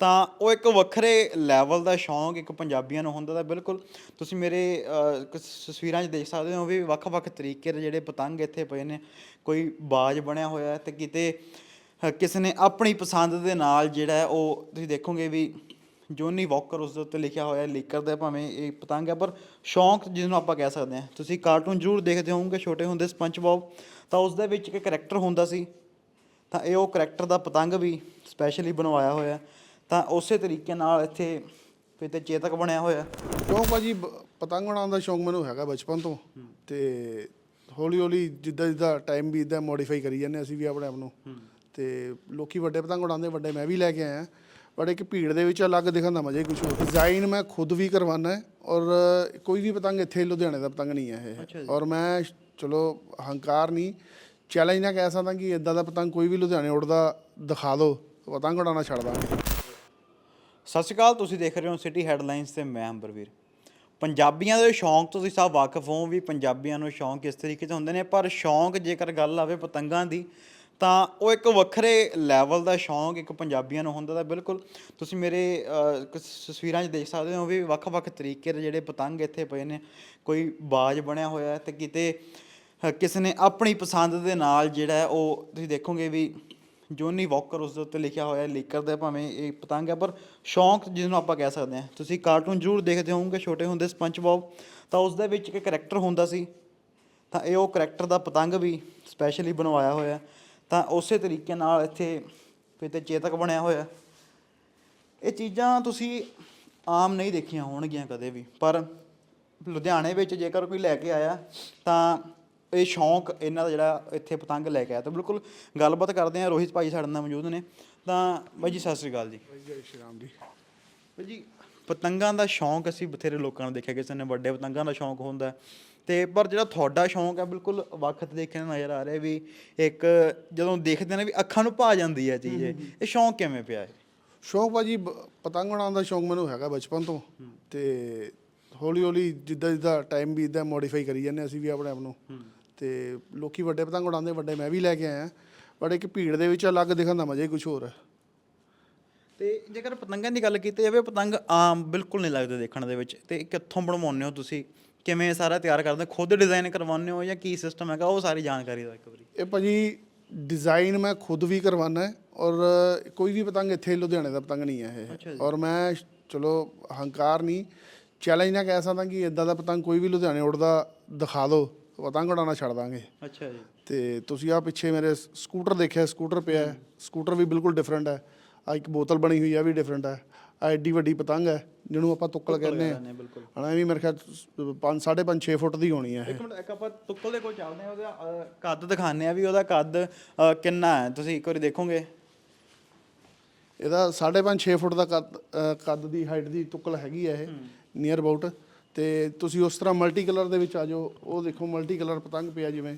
ਤਾਂ ਉਹ ਇੱਕ ਵੱਖਰੇ ਲੈਵਲ ਦਾ ਸ਼ੌਂਕ ਇੱਕ ਪੰਜਾਬੀਆਂ ਨੂੰ ਹੁੰਦਾ ਤਾਂ ਬਿਲਕੁਲ ਤੁਸੀਂ ਮੇਰੇ ਅਹ, ਕੁਛ ਤਸਵੀਰਾਂ 'ਚ ਦੇਖ ਸਕਦੇ ਹੋ ਵੀ ਵੱਖ-ਵੱਖ ਤਰੀਕੇ ਦੇ ਜਿਹੜੇ ਪਤੰਗ ਇੱਥੇ ਪਏ ਨੇ ਕੋਈ ਬਾਜ ਬਣਿਆ ਹੋਇਆ ਹੈ ਤੇ ਕਿਤੇ ਅਹ, ਕਿਸੇ ਨੇ ਆਪਣੀ ਪਸੰਦ ਦੇ ਨਾਲ ਜਿਹੜਾ ਹੈ ਉਹ ਤੁਸੀਂ ਦੇਖੋਗੇ ਵੀ ਜੋਨੀ ਵਾਕਰ ਉਸ ਦੇ ਉੱਤੇ ਲਿਖਿਆ ਹੋਇਆ ਲੀਕਰ ਦਾ ਭਾਵੇਂ ਇਹ ਪਤੰਗ ਹੈ ਪਰ ਸ਼ੌਂਕ ਜਿਸ ਨੂੰ ਆਪਾਂ ਕਹਿ ਸਕਦੇ ਹਾਂ। ਤੁਸੀਂ ਕਾਰਟੂਨ ਜ਼ਰੂਰ ਦੇਖਦੇ ਹੋਵੋਗੇ ਛੋਟੇ ਹੁੰਦੇ ਸਪੰਜ ਬੌਬ ਤਾਂ ਉਸ ਦੇ ਵਿੱਚ ਇੱਕ ਕਰੈਕਟਰ ਹੁੰਦਾ ਸੀ ਤਾਂ ਇਹ ਉਹ ਕਰੈਕਟਰ ਦਾ ਪਤੰਗ ਵੀ ਸਪੈਸ਼ਲੀ ਬਣਵਾਇਆ ਹੋਇਆ ਤਾਂ ਉਸੇ ਤਰੀਕੇ ਨਾਲ ਇੱਥੇ ਫਿਰ ਤੇ ਚੇਤਕ ਬਣਿਆ ਹੋਇਆ। ਸ਼ੌਂਕ ਭਾਜੀ ਬ- ਪਤੰਗ ਉਡਾਉਣ ਦਾ ਸ਼ੌਂਕ ਮੈਨੂੰ ਹੈਗਾ ਬਚਪਨ ਤੋਂ। ਤੇ ਹੌਲੀ ਹੌਲੀ ਜਿੱਦਾਂ ਜਿੱਦਾਂ ਟਾਈਮ ਬੀਤਦਾ ਮੋਡੀਫਾਈ ਕਰੀ ਜਾਂਦੇ ਅਸੀਂ ਵੀ ਆਪਣੇ ਆਪ ਨੂੰ। ਤੇ ਲੋਕੀ ਵੱਡੇ ਪਤੰਗ ਉਡਾਉਂਦੇ ਵੱਡੇ ਮੈਂ ਵੀ ਲੈ ਕੇ ਆਇਆ। ਬਟ ਇੱਕ ਭੀੜ ਦੇ ਵਿੱਚ ਅਲੱਗ ਦਿਖਣ ਦਾ ਮਜ਼ਾ ਹੀ ਕੁਝ ਹੋਰ। ਡਿਜ਼ਾਈਨ ਮੈਂ ਖੁਦ ਵੀ ਕਰਵਾਉਣਾ ਹੈ ਔਰ ਕੋਈ ਵੀ ਪਤੰਗ ਇੱਥੇ ਲੁਧਿਆਣੇ ਦਾ ਪਤੰਗ ਨਹੀਂ ਹੈ ਇਹ। ਔਰ ਮੈਂ ਚਲੋ ਹੰਕਾਰ ਨਹੀਂ ਚੈਲੰਜ ਨਾ ਕਹਿ ਸਕਦਾ ਕਿ ਇਦਾਂ ਦਾ ਪਤੰਗ ਕੋਈ ਵੀ ਲੁਧਿਆਣੇ ਉੜਦਾ ਦਿਖਾ ਦਿਓ। ਪਤੰਗ ਉਡਾਉਣਾ ਛੱਡ ਦਾਂਗੇ। ਸਤਿ ਸ਼੍ਰੀ ਅਕਾਲ, ਤੁਸੀਂ ਦੇਖ ਰਹੇ ਹੋ ਸਿਟੀ ਹੈਡਲਾਈਨਸ ਤੇ ਮੈਂ ਅੰਬਰਵੀਰ ਪੰਜਾਬੀਆਂ ਦੇ ਸ਼ੌਂਕ ਤੋਂ ਤੁਸੀਂ ਸਭ ਵਾਕਿਫ ਹੋ, ਵੀ ਪੰਜਾਬੀਆਂ ਨੂੰ ਸ਼ੌਂਕ ਇਸ ਤਰੀਕੇ 'ਚ ਹੁੰਦੇ ਨੇ, ਪਰ ਸ਼ੌਂਕ ਜੇਕਰ ਗੱਲ ਆਵੇ ਪਤੰਗਾਂ ਦੀ, ਤਾਂ ਉਹ ਇੱਕ ਵੱਖਰੇ ਲੈਵਲ ਦਾ ਸ਼ੌਂਕ ਇੱਕ ਪੰਜਾਬੀਆਂ ਨੂੰ ਹੁੰਦਾ ਤਾਂ ਬਿਲਕੁਲ ਤੁਸੀਂ ਮੇਰੇ ਤਸਵੀਰਾਂ 'ਚ ਦੇਖ ਸਕਦੇ ਹੋ ਵੀ ਵੱਖ-ਵੱਖ ਤਰੀਕੇ ਦੇ ਜਿਹੜੇ ਪਤੰਗ ਇੱਥੇ ਪਏ ਨੇ, ਕੋਈ ਬਾਜ ਬਣਿਆ ਹੋਇਆ ਹੈ ਤੇ ਕਿਤੇ ਕਿਸੇ ਨੇ ਆਪਣੀ ਪਸੰਦ ਦੇ ਨਾਲ ਜਿਹੜਾ ਉਹ ਤੁਸੀਂ ਦੇਖੋਗੇ ਵੀ ਜੋਨੀ ਵਾਕਰ ਉਸ ਦੇ ਉੱਤੇ ਲਿਖਿਆ ਹੋਇਆ ਹੈ ਲੀਕਰ ਦਾ ਭਾਵੇਂ ਇਹ ਪਤੰਗ ਹੈ, ਪਰ ਸ਼ੌਂਕ ਜਿਸ ਨੂੰ ਆਪਾਂ ਕਹਿ ਸਕਦੇ ਹਾਂ। ਤੁਸੀਂ ਕਾਰਟੂਨ ਜ਼ਰੂਰ ਦੇਖਦੇ ਹੋਵੋਗੇ, ਛੋਟੇ ਹੁੰਦੇ ਸਪੰਜ ਬੌਬ ਤਾਂ ਉਸ ਦੇ ਵਿੱਚ ਇੱਕ ਕਰੈਕਟਰ ਹੁੰਦਾ ਸੀ। ਤਾਂ ਇਹ ਉਹ ਕਰੈਕਟਰ ਦਾ ਪਤੰਗ ਵੀ ਸਪੈਸ਼ਲੀ ਬਣਵਾਇਆ ਹੋਇਆ ਤਾਂ ਉਸੇ ਤਰੀਕੇ ਨਾਲ ਇੱਥੇ ਫਿਰ ਤੇ ਚੇਤਕ ਬਣਿਆ ਹੋਇਆ ਇਹ ਚੀਜ਼ਾਂ ਤੁਸੀਂ ਆਮ ਨਹੀਂ ਦੇਖੀਆਂ ਹੋਣਗੀਆਂ ਕਦੇ ਵੀ, ਪਰ ਲੁਧਿਆਣੇ ਵਿੱਚ ਜੇਕਰ ਕੋਈ ਲੈ ਕੇ ਆਇਆ, ਤਾਂ ਇਹ ਸ਼ੌਂਕ ਇਹਨਾਂ ਦਾ ਜਿਹੜਾ ਇੱਥੇ ਪਤੰਗ ਲੈ ਕੇ ਆਇਆ। ਤਾਂ ਬਿਲਕੁਲ ਗੱਲਬਾਤ ਕਰਦੇ ਆ ਰੋਹਿਤ ਭਾਈ ਸਾਡੇ ਨਾਲ ਮੌਜੂਦ ਨੇ। ਤਾਂ ਬਾਈ ਜੀ ਸਤਿ ਸ੍ਰੀ ਅਕਾਲ ਜੀ। ਜੈ ਸ਼੍ਰੀ ਰਾਮ ਜੀ। ਬਾਈ ਜੀ ਪਤੰਗਾਂ ਦਾ ਸ਼ੌਂਕ ਅਸੀਂ ਬਥੇਰੇ ਲੋਕਾਂ ਨੂੰ ਦੇਖਿਆ ਕਿਸੇ ਨੇ ਵੱਡੇ ਪਤੰਗਾਂ ਦਾ ਸ਼ੌਂਕ ਹੁੰਦਾ। ਤੇ ਪਰ ਜਿਹੜਾ ਤੁਹਾਡਾ ਸ਼ੌਂਕ ਹੈ ਬਿਲਕੁਲ ਵਕਤ ਦੇਖਣ ਨੂੰ ਨਜ਼ਰ ਆ ਰਿਹਾ ਵੀ ਇੱਕ ਜਦੋਂ ਦੇਖਦੇ ਨੇ ਵੀ ਅੱਖਾਂ ਨੂੰ ਭਾ ਜਾਂਦੀ ਹੈ ਚੀਜ਼ ਇਹ ਇਹ ਸ਼ੌਂਕ ਕਿਵੇਂ ਪਿਆ ਹੈ ਸ਼ੌਂਕ ਭਾਜੀ ਬ- ਪਤੰਗ ਉਡਾਉਣ ਦਾ ਸ਼ੌਂਕ ਮੈਨੂੰ ਹੈਗਾ ਬਚਪਨ ਤੋਂ। ਤੇ ਹੌਲੀ ਹੌਲੀ ਜਿੱਦਾਂ ਜਿੱਦਾਂ ਟਾਈਮ ਬੀਤਦਾ ਮੋਡੀਫਾਈ ਕਰੀ ਜਾਂਦੇ ਅਸੀਂ ਵੀ ਆਪਣੇ ਆਪ ਨੂੰ। ਤੇ ਲੋਕੀ ਵੱਡੇ ਪਤੰਗ ਉਡਾਉਂਦੇ ਵੱਡੇ ਮੈਂ ਵੀ ਲੈ ਕੇ ਆਇਆ। ਬਟ ਇੱਕ ਭੀੜ ਦੇ ਵਿੱਚ ਅਲੱਗ ਦਿਖਣ ਦਾ ਮਜ਼ਾ ਹੀ ਕੁਝ ਹੋਰ ਹੈ। ਤੇ ਜੇਕਰ ਪਤੰਗਾਂ ਦੀ ਗੱਲ ਕੀਤੀ ਜਾਵੇ ਪਤੰਗ ਆਮ ਬਿਲਕੁਲ ਨਹੀਂ ਲੱਗਦੇ ਦੇਖਣ ਦੇ ਵਿੱਚ। ਤੇ ਕਿੱਥੋਂ ਬਣਵਾਉਂਦੇ ਹੋ ਤੁਸੀਂ? ਕਿਵੇਂ ਸਾਰਾ ਤਿਆਰ ਕਰਦੇ? ਖੁਦ ਡਿਜ਼ਾਈਨ ਕਰਵਾਉਂਦੇ ਹੋ ਜਾਂ ਕੀ ਸਿਸਟਮ ਹੈਗਾ? ਉਹ ਸਾਰੀ ਜਾਣਕਾਰੀ ਦਿਓ ਇੱਕ ਵਾਰੀ। ਇਹ ਭਾਜੀ ਡਿਜ਼ਾਈਨ ਮੈਂ ਖੁਦ ਵੀ ਕਰਵਾਉਣਾ ਹੈ ਔਰ ਕੋਈ ਵੀ ਪਤੰਗ ਇੱਥੇ ਲੁਧਿਆਣੇ ਦਾ ਪਤੰਗ ਨਹੀਂ ਹੈ ਇਹ। ਔਰ ਮੈਂ ਚਲੋ ਹੰਕਾਰ ਨਹੀਂ ਚੈਲੰਜ ਨਾ ਕਹਿ ਸਕਦਾ ਕਿ ਇਦਾਂ ਦਾ ਪਤੰਗ ਕੋਈ ਵੀ ਲੁਧਿਆਣੇ ਉੜਦਾ ਦਿਖਾ ਦਿਓ। ਪਤੰਗ ਉਡਾਉਣਾ ਛੱਡ ਦਾਂਗੇ। ਅੱਛਾ ਜੀ। ਤੇ ਤੁਸੀਂ ਆ ਪਿੱਛੇ ਮੇਰੇ ਸਕੂਟਰ ਦੇਖਿਆ ਸਕੂਟਰ ਪਿਆ ਹੈ। ਸਕੂਟਰ ਵੀ ਬਿਲਕੁਲ ਡਿਫਰੈਂਟ ਹੈ। ਆ ਇੱਕ ਬੋਤਲ ਬਣੀ ਹੋਈ ਆ ਵੀ ਡਿਫਰੈਂਟ ਹੈ। ਆ ਐਡੀ ਵੱਡੀ ਪਤੰਗ ਹੈ ਜਿਹਨੂੰ ਆਪਾਂ ਤੁੱਕਲ ਕਹਿੰਦੇ ਆ ਬਿਲਕੁਲ। ਹਣਾ ਇਹ ਵੀ ਮੇਰੇ ਖਿਆਲ 5 5.5 6 ਫੁੱਟ ਦੀ ਹੋਣੀ ਹੈ ਇਹ। ਇੱਕ ਮਿੰਟ ਇੱਕ ਆਪਾਂ ਤੁੱਕਲ ਦੇ ਕੋਲ ਚੱਲਦੇ ਆ ਉਹਦਾ ਅਹ, ਕੱਦ ਦਿਖਾਉਂਦੇ ਆ ਵੀ ਉਹਦਾ ਕੱਦ ਅਹ, ਕਿੰਨਾ ਹੈ। ਤੁਸੀਂ ਇੱਕ ਵਾਰੀ ਦੇਖੋਗੇ। ਇਹਦਾ 5.5 6 ਫੁੱਟ ਦਾ ਕੱਦ ਕੱਦ ਦੀ ਹਾਈਟ ਦੀ ਤੁੱਕਲ ਹੈਗੀ ਹੈ ਇਹ ਨੀਅਰ ਅਬਾਊਟ ਤੇ ਤੁਸੀਂ ਉਸ ਤਰ੍ਹਾਂ ਮਲਟੀ ਕਲਰ ਦੇ ਵਿੱਚ ਆ ਜਾਓ ਉਹ ਦੇਖੋ ਮਲਟੀ ਕਲਰ ਪਤੰਗ ਪਿਆ ਜਿਵੇਂ।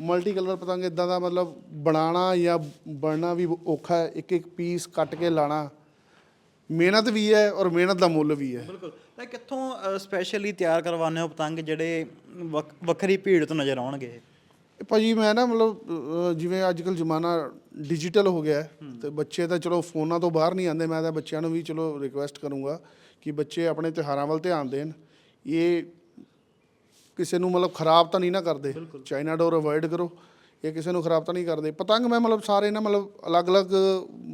ਮਲਟੀ ਕਲਰ ਪਤੰਗ ਇਦਾਂ ਦਾ ਮਤਲਬ ਬਣਾਉਣਾ ਜਾਂ ਬਣਨਾ ਵੀ ਔਖਾ ਹੈ ਇੱਕ ਇੱਕ ਪੀਸ ਕੱਟ ਕੇ ਲਾਣਾ। ਮਿਹਨਤ ਵੀ ਹੈ ਔਰ ਮਿਹਨਤ ਦਾ ਮੁੱਲ ਵੀ ਹੈ। ਬਿਲਕੁਲ। ਤਾਂ ਕਿੱਥੋਂ ਸਪੈਸ਼ਲੀ ਤਿਆਰ ਕਰਵਾਉਂਦੇ ਹੋ ਪਤੰਗ ਜਿਹੜੇ ਵੱਖ- ਵੱਖਰੀ ਭੀੜ ਤੋਂ ਨਜ਼ਰ ਆਉਣਗੇ? ਭਾਜੀ ਮੈਂ ਨਾ ਮਤਲਬ ਜਿਵੇਂ ਅੱਜ ਕੱਲ ਜ਼ਮਾਨਾ ਡਿਜੀਟਲ ਹੋ ਗਿਆ ਤੇ ਬੱਚੇ ਤਾਂ ਚਲੋ ਫੋਨਾਂ ਤੋਂ ਬਾਹਰ ਨਹੀਂ ਆਉਂਦੇ ਮੈਂ ਤਾਂ ਬੱਚਿਆਂ ਨੂੰ ਵੀ ਚਲੋ ਰਿਕੁਐਸਟ ਕਰੂੰਗਾ। ਕਿ ਬੱਚੇ ਆਪਣੇ ਤਿਉਹਾਰਾਂ ਵੱਲ ਧਿਆਨ ਦੇਣ। ਇਹ ਕਿਸੇ ਨੂੰ ਮਤਲਬ ਖਰਾਬ ਤਾਂ ਨਹੀਂ ਨਾ ਕਰਦੇ। ਚਾਈਨਾ ਡੋਰ ਅਵੋਇਡ ਕਰੋ। ਇਹ ਕਿਸੇ ਨੂੰ ਖਰਾਬ ਤਾਂ ਨਹੀਂ ਕਰਦੇ। ਪਤੰਗ ਮੈਂ ਮਤਲਬ ਸਾਰੇ ਨਾ ਮਤਲਬ ਅਲੱਗ-ਅਲੱਗ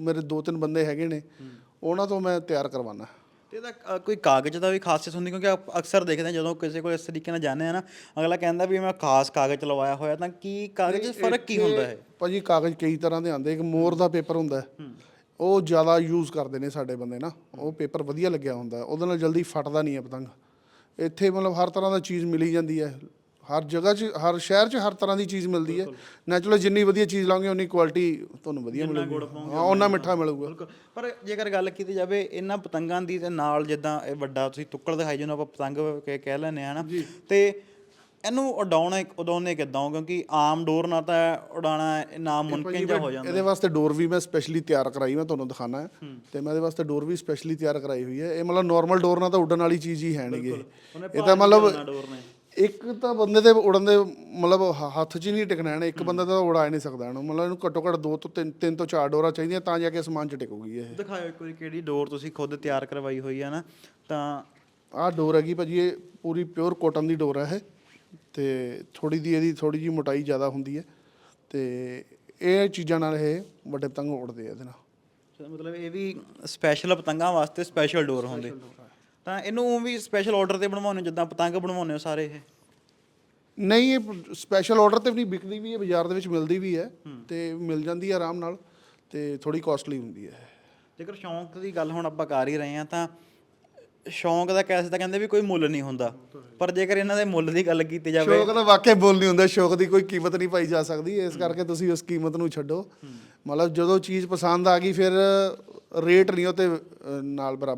ਮੇਰੇ ਦੋ ਤਿੰਨ ਬੰਦੇ ਹੈਗੇ ਨੇ। ਉਹਨਾਂ ਤੋਂ ਮੈਂ ਤਿਆਰ ਕਰਵਾਉਣਾ ਤੇ ਇਹਦਾ ਕੋਈ ਕਾਗਜ਼ ਦਾ ਵੀ ਖਾਸੀਅਤ ਹੁੰਦੀ? ਕਿਉਂਕਿ ਆਪ ਅਕਸਰ ਦੇਖਦੇ ਹਾਂ ਜਦੋਂ ਕਿਸੇ ਕੋਲ ਇਸ ਤਰੀਕੇ ਨਾਲ ਜਾਂਦੇ ਆ ਨਾ ਅਗਲਾ ਕਹਿੰਦਾ ਵੀ ਮੈਂ ਖਾਸ ਕਾਗਜ਼ ਲਵਾਇਆ ਹੋਇਆ ਤਾਂ ਕੀ ਕਾਗਜ਼ 'ਚ ਫ਼ਰਕ ਕੀ ਹੁੰਦਾ ਹੈ ਭਾਜੀ ਕਾਗਜ਼ ਕਈ ਤਰ੍ਹਾਂ ਦੇ ਆਉਂਦੇ। ਇੱਕ ਮੋਰ ਦਾ ਪੇਪਰ ਹੁੰਦਾ। ਹੈ। ਉਹ ਜ਼ਿਆਦਾ ਯੂਜ਼ ਕਰਦੇ ਨੇ ਸਾਡੇ ਬੰਦੇ ਨਾ। ਉਹ ਪੇਪਰ ਵਧੀਆ ਲੱਗਿਆ ਹੁੰਦਾ। ਉਹਦੇ ਨਾਲ ਜਲਦੀ ਫਟਦਾ ਨਹੀਂ ਹੈ ਪਤੰਗ। ਇੱਥੇ ਮਤਲਬ ਹਰ ਤਰ੍ਹਾਂ ਦਾ ਚੀਜ਼ ਮਿਲੀ ਜਾਂਦੀ ਹੈ। ਹਰ ਜਗ੍ਹਾ 'ਚ ਹਰ ਸ਼ਹਿਰ 'ਚ ਹਰ ਤਰ੍ਹਾਂ ਦੀ ਚੀਜ਼ ਮਿਲਦੀ ਹੈ। ਨੈਚੁਰਲ ਜਿੰਨੀ ਵਧੀਆ ਚੀਜ਼ ਲਾਉਂਗੇ ਉਨੀ ਕੁਆਲਿਟੀ ਤੁਹਾਨੂੰ ਵਧੀਆ ਮਿਲੇਗੀ। ਹਾਂ ਉਹਨਾਂ ਮਿੱਠਾ ਮਿਲੂਗਾ। ਪਰ ਜੇਕਰ ਗੱਲ ਕੀਤੀ ਜਾਵੇ ਇਹਨਾਂ ਪਤੰਗਾਂ ਦੀ ਤੇ ਨਾਲ ਜਿੱਦਾਂ ਇਹ ਵੱਡਾ ਤੁਸੀਂ ਟੁੱਕੜ ਦਿਖਾਈ ਜਿਹਨੂੰ ਆਪਾਂ ਪਤੰਗ ਕਹਿ ਲੈਂਦੇ ਆ ਨਾ ਤੇ ਇਹਨੂੰ ਉਡਾਉਣਾ ਉਡਾਉਣੇ ਕਿੱਦਾਂ ਹੋ? ਕਿਉਂਕਿ ਆਮ ਡੋਰ ਨਾਲ ਤਾਂ ਉਡਾਣਾ ਨਾ ਮੁਮਕਿਨ ਜਿਹਾ ਹੋ ਜਾਂਦਾ। ਇਹਦੇ ਵਾਸਤੇ ਡੋਰ ਵੀ ਮੈਂ ਸਪੈਸ਼ਲੀ ਤਿਆਰ ਕਰਾਈ ਮੈਂ ਤੁਹਾਨੂੰ ਦਿਖਾਣਾ ਹੈ। ਤੇ ਮੈਂ ਇਹਦੇ ਵਾਸਤੇ ਡੋਰ ਵੀ ਸਪੈਸ਼ਲੀ ਤਿਆਰ ਕਰਾਈ ਹੋਈ ਹੈ। ਇਹ ਮਤਲਬ ਨਾਰਮਲ ਡੋਰ ਨਾਲ ਤਾਂ ਉੱਡਣ ਵਾਲੀ ਚੀਜ਼ ਹੀ ਹੈ ਨਹੀਂਗੀ ਇਹ ਤਾਂ ਮਤਲਬ ਇੱਕ ਤਾਂ ਬੰਦੇ ਦੇ ਉੜਨ ਦੇ ਮਤਲਬ ਹ- ਹੱਥ 'ਚ ਹੀ ਨਹੀਂ ਟਿਕਣਾ ਇਹਨੇ ਇੱਕ ਬੰਦਾ ਤਾਂ ਉਡਾ ਹੀ ਨਹੀਂ ਸਕਦਾ ਇਹਨੂੰ। ਮਤਲਬ ਇਹਨੂੰ ਘੱਟੋ ਘੱਟ ਦੋ ਤੋਂ ਤਿੰਨ ਤਿੰਨ ਤੋਂ ਚਾਰ ਡੋਰਾਂ ਚਾਹੀਦੀਆਂ ਤਾਂ ਜਾ ਕੇ ਅਸਮਾਨ 'ਚ ਟਿਕੂਗੀ ਇਹ। ਦਿਖਾਓ ਇੱਕ ਵਾਰੀ ਕਿਹੜੀ ਡੋਰ ਤੁਸੀਂ ਖੁਦ ਤਿਆਰ ਕਰਵਾਈ ਹੋਈ ਹੈ ਨਾ। ਤਾਂ ਆਹ ਡੋਰ ਹੈਗੀ ਭਾਜੀ ਇਹ ਪੂਰੀ ਪਿਓਰ ਕਾਟਨ ਦੀ ਡੋਰ ਹੈ ਇਹ। ਤੇ ਥੋੜੀ ਦੀ ਇਹਦੀ ਥੋੜੀ ਜੀ ਮੋਟਾਈ ਜ਼ਿਆਦਾ ਹੁੰਦੀ ਹੈ ਤੇ ਇਹ ਚੀਜ਼ਾਂ ਨਾਲ ਇਹ ਵੱਡੇ ਪਤੰਗ ਉੜਦੇ ਆ ਇਹਦੇ ਨਾਲ। ਮਤਲਬ ਇਹ ਵੀ ਸਪੈਸ਼ਲ ਪਤੰਗਾਂ ਵਾਸਤੇ ਸਪੈਸ਼ਲ ਡੋਰ ਹੁੰਦੇ। ਤਾਂ ਇਹਨੂੰ ਵੀ ਸਪੈਸ਼ਲ ਆਰਡਰ ਤੇ ਬਣਵਾਉਂਦੇ ਹੋ ਜਿੱਦਾਂ ਪਤੰਗ ਬਣਵਾਉਂਦੇ ਹੋ ਸਾਰੇ ਇਹ? ਨਹੀਂ ਇਹ ਸਪੈਸ਼ਲ ਆਰਡਰ ਤੇ ਵੀ ਨਹੀਂ ਵਿਕਦੀ ਵੀ ਹੈ ਬਾਜ਼ਾਰ ਦੇ ਵਿੱਚ ਮਿਲਦੀ ਵੀ ਹੈ ਤੇ ਮਿਲ ਜਾਂਦੀ ਹੈ ਆਰਾਮ ਨਾਲ ਤੇ ਥੋੜੀ ਕਾਸਟਲੀ ਹੁੰਦੀ ਹੈ। ਜੇਕਰ ਸ਼ੌਂਕ ਦੀ ਗੱਲ ਹੁਣ ਆਪਾਂ ਕਰ ਹੀ ਰਹੇ ਹਾਂ ਤਾਂ ਸ਼ੌਂਕ ਦਾ ਕੈਸੇ ਤਾਂ ਕਹਿੰਦੇ ਵੀ ਕੋਈ ਮੁੱਲ ਨਹੀਂ ਹੁੰਦਾ। ਪਰ ਜੇਕਰ ਇਹਨਾਂ ਦੇ ਮੁੱਲ ਦੀ ਗੱਲ ਕੀਤੀ ਜਾਵੇ ਸ਼ੌਕ ਦਾ ਵਾਕਿਆ ਬੋਲ ਨਹੀਂ ਹੁੰਦਾ ਸ਼ੌਕ ਦੀ ਕੋਈ ਕੀਮਤ ਨਹੀਂ ਪਾਈ ਜਾ ਸਕਦੀ। ਇਸ ਕਰਕੇ ਤੁਸੀਂ ਉਸ ਕੀਮਤ ਨੂੰ ਛੱਡੋ। ਮਤਲਬ ਜਦੋਂ ਚੀਜ਼ ਪਸੰਦ ਆ ਗਈ ਫਿਰ ਰੇਟ ਨਹੀਂ ਉਹ ਤੇ ਨਾਲ ਬਰਾਬਰ